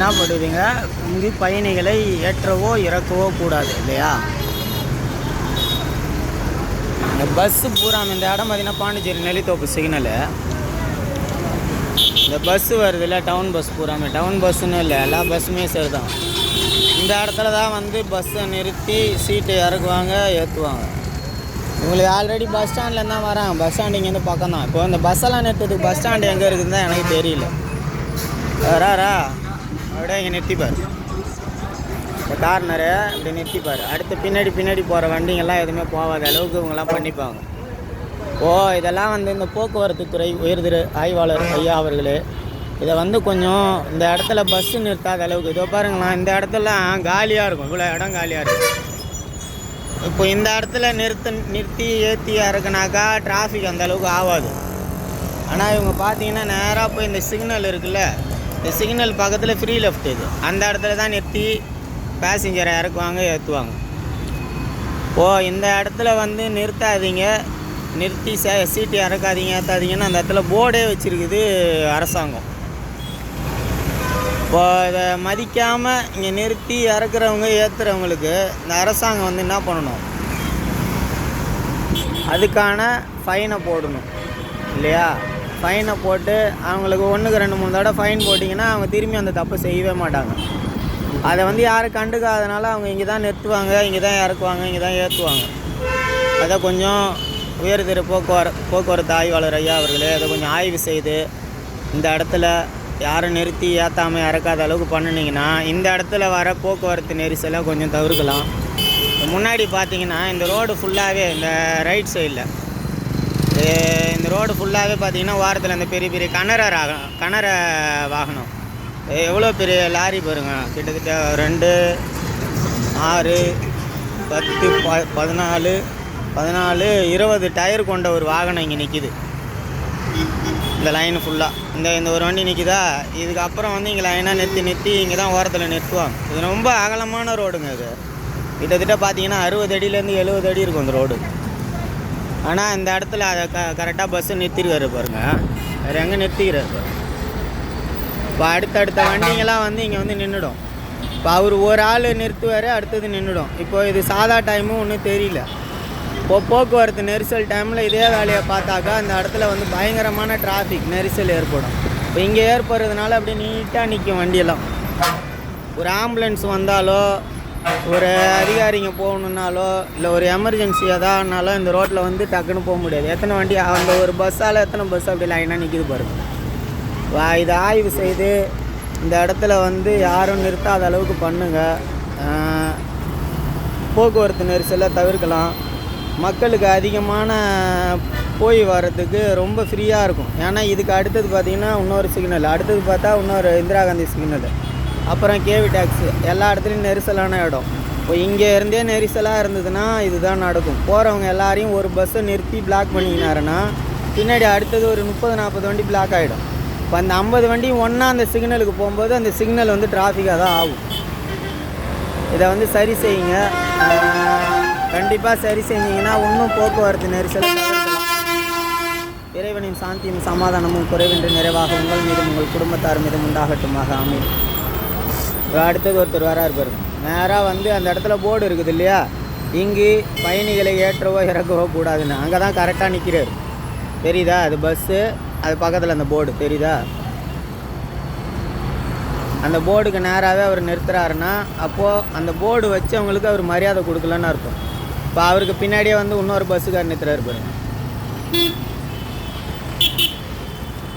என்ன பண்ணுவீங்க? இங்கு பயணிகளை ஏற்றவோ இறக்கவோ கூடாது இல்லையா? இந்த பஸ்ஸு பூரா இந்த இடம் பார்த்தீங்கன்னா பாண்டிச்சேரி நெல்லித்தோப்பு சிக்னலு இந்த பஸ்ஸு வருது இல்லை டவுன் பஸ் பூராமே. டவுன் பஸ்ஸுன்னு இல்லை எல்லா பஸ்ஸுமே சரி தான் இந்த இடத்துல தான் வந்து பஸ்ஸை நிறுத்தி சீட்டு இறக்குவாங்க ஏற்றுவாங்க உங்களுக்கு ஆல்ரெடி பஸ் ஸ்டாண்ட்லேருந்து தான் வராங்க. பஸ் ஸ்டாண்ட் இங்கேருந்து பக்கம் தான் இப்போ இந்த பஸ்ஸெல்லாம் நிறுத்துறதுக்கு பஸ் ஸ்டாண்டு எங்கே இருக்குதுன்னு தான் எனக்கு தெரியல. வராரா? அப்படியே இங்கே நிறுத்திப்பார் இப்போ கார்னரு இப்படி நிறுத்திப்பார் அடுத்து பின்னாடி பின்னாடி போகிற வண்டிங்கெல்லாம் எதுவுமே போகாத அளவுக்கு இவங்கெல்லாம் பண்ணிப்பாங்க. ஓ இதெல்லாம் வந்து இந்த போக்குவரத்து துறை உயர்திரு ஆய்வாளர் ஐயா அவர்களே இதை வந்து கொஞ்சம் இந்த இடத்துல பஸ்ஸு நிறுத்தாத அளவுக்கு இதோ பாருங்களேன் இந்த இடத்துல காலியாக இருக்கும். இவ்வளோ இடம் காலியாக இருக்கும் இப்போ இந்த இடத்துல நிறுத்த நிறுத்தி ஏற்றி இறக்குனாக்கா டிராஃபிக் அந்த அளவுக்கு ஆகாது ஆனால் இவங்க பார்த்தீங்கன்னா நேராக போய் இந்த சிக்னல் இருக்குல்ல இந்த சிக்னல் பக்கத்தில் ஃப்ரீ லெஃப்ட் இது. அந்த இடத்துல தான் நிறுத்தி பேசஞ்சரை இறக்குவாங்க ஏற்றுவாங்க ஓ இந்த இடத்துல வந்து நிறுத்தாதீங்க. நிறுத்தி சே சீட்டு இறக்காதீங்க ஏற்றாதீங்கன்னு அந்த இடத்துல போர்டே வச்சுருக்குது அரசாங்கம். இப்போ இதை மதிக்காமல் இங்கே நிறுத்தி இறக்குறவங்க ஏற்றுறவங்களுக்கு இந்த அரசாங்கம் வந்து என்ன பண்ணணும்? அதுக்கான ஃபைனை போடணும். இல்லையா? ஃபைனை போட்டு அவங்களுக்கு ஒன்றுக்கு ரெண்டு மூணு தடவை ஃபைன் போட்டிங்கன்னா அவங்க திரும்பி அந்த தப்பு செய்யவே மாட்டாங்க. அதை வந்து யாரும் கண்டுக்காதனால அவங்க இங்கே தான் நிறுத்துவாங்க இங்கே தான் இறக்குவாங்க இங்கே தான் ஏற்றுவாங்க அதை கொஞ்சம் உயர்திரு போக்குவர போக்குவரத்து ஆய்வாளர் ஐயா அவர்களே அதை கொஞ்சம் ஆய்வு செய்து இந்த இடத்துல யாரும் நிறுத்தி ஏற்றாமல் இறக்காத அளவுக்கு பண்ணினீங்கன்னா இந்த இடத்துல வர போக்குவரத்து நெரிசலை கொஞ்சம் தவிர்க்கலாம். முன்னாடி பார்த்தீங்கன்னா இந்த ரோடு ஃபுல்லாகவே இந்த ரைட் சைடில் இந்த ரோடு ஃபுல்லாகவே பார்த்தீங்கன்னா வாரத்தில் இந்த பெரிய பெரிய கனர ராக கனர வாகனம். எவ்வளோ பெரிய லாரி பாருங்க. கிட்டத்தட்ட ரெண்டு ஆறு பத்து ப பதினாலு பதினாலு இருபது டயர் கொண்ட ஒரு வாகனம் இங்கே நிற்கிது இந்த லைன் ஃபுல்லாக இந்த இந்த ஒரு வண்டி நிற்கிதா இதுக்கப்புறம் வந்து இங்கே லைனாக நிறுத்தி நிறுத்தி இங்கே தான் ஓரத்தில் நிறுத்துவாங்க இது ரொம்ப அகலமான ரோடுங்க இது. கிட்டத்தட்ட பார்த்தீங்கன்னா அறுபது அடியிலேருந்து எழுபது அடி இருக்கும் இந்த ரோடு. ஆனால் இந்த இடத்துல அதை க கரெக்டாக பஸ்ஸு நிறுத்திருக்காரு பாருங்கள் வேறு எங்கே நிறுத்திக்கிறாரு பாருங்க இப்போ அடுத்தடுத்த வண்டிங்கெல்லாம் வந்து இங்கே வந்து நின்றுடும் இப்போ அவர் ஒரு ஆள் நிறுத்துவார் அடுத்தது நின்றுடும் இப்போ இது சாதா டைமும் ஒன்றும் தெரியல. இப்போ போக்குவரத்து நெரிசல் டைமில் இதே வேலையை பார்த்தாக்கா அந்த இடத்துல வந்து பயங்கரமான டிராஃபிக் நெரிசல் ஏற்படும். இப்போ இங்கே ஏற்படுறதுனால அப்படியே நீட்டாக நிற்கும் வண்டியெல்லாம். ஒரு ஆம்புலன்ஸ் வந்தாலோ ஒரு அதிகாரிங்க போகணுன்னாலோ இல்லை ஒரு எமர்ஜென்சி எதானாலும் இந்த ரோட்டில் வந்து டக்குன்னு போக முடியாது. எத்தனை வண்டி அந்த ஒரு பஸ்ஸால் எத்தனை பஸ் அப்படி லைனாக நிற்கிது பாருங்க. வா இதை ஆய்வு செய்து இந்த இடத்துல வந்து யாரும் நிறுத்தாத அளவுக்கு பண்ணுங்கள் போக்குவரத்து நெரிசலை தவிர்க்கலாம். மக்களுக்கு அதிகமான போய் வர்றதுக்கு ரொம்ப ஃப்ரீயாக இருக்கும். ஏன்னா இதுக்கு அடுத்தது பார்த்திங்கன்னா இன்னொரு சிக்னல் அடுத்தது பார்த்தா இன்னொரு இந்திரா காந்தி சிக்னல் அப்புறம் கேவி டேக்ஸு எல்லா இடத்துலையும் நெரிசலான இடம். இப்போ இங்கே இருந்தே நெரிசலாக இருந்ததுன்னா இதுதான் நடக்கும். போகிறவங்க எல்லாரையும் ஒரு பஸ்ஸை நிறுத்தி பிளாக் பண்ணிக்கினாருன்னா பின்னாடி அடுத்தது ஒரு முப்பது நாற்பது வண்டி பிளாக் ஆகிடும் இப்போ அந்த ஐம்பது வண்டியும் ஒன்றா அந்த சிக்னலுக்கு போகும்போது அந்த சிக்னல் வந்து டிராஃபிக்காக தான் ஆகும். இதை வந்து சரி செய்யுங்க. கண்டிப்பாக சரி செஞ்சீங்கன்னா இன்னும் போக்குவரத்து நெரிசல் இறைவனின் சாந்தியும் சமாதானமும் குறைவின்றி நிறைவாக உங்கள் மீதும் உங்கள் குடும்பத்தார் மீதும் உண்டாகட்டுமாக. அமையும் அடுத்தது ஒருத்தர் வராரு பாருங்க. நேராக வந்து அந்த இடத்துல போர்டு இருக்குது இல்லையா? இங்கு பயணிகளை ஏற்றவோ இறக்கவோ கூடாதுன்னு. அங்கே தான் கரெக்டாக நிற்கிறார் தெரியுதா? அது பஸ்ஸு அது பக்கத்தில் அந்த போர்டு தெரியுதா? அந்த போர்டுக்கு நேராகவே அவர் நிறுத்துறாருன்னா அப்போது அந்த போர்டு வச்சு அவங்களுக்கு அவர் மரியாதை கொடுக்கலன்னு அர்த்தம். இப்போ அவருக்கு பின்னாடியே வந்து இன்னொரு பஸ்ஸுக்கார் நிறுத்துறாரு பாருங்க.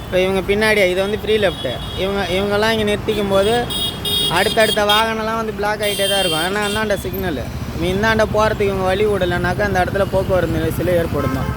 இப்போ இவங்க பின்னாடியே இது வந்து ஃப்ரீ லெஃப்ட்டு இவங்க இவங்கெல்லாம் இங்கே நிறுத்திக்கும் போது அடுத்தடுத்த வாகனம்லாம் வந்து பிளாக் ஆகிட்டே தான் இருக்கும். ஆனால் அந்தாண்ட நீ இந்தாண்ட போகிறதுக்கு இவங்க வழி விடலைனாக்கா அந்த இடத்துல போக்குவரத்து நெரிசல் ஏற்படும் தான்.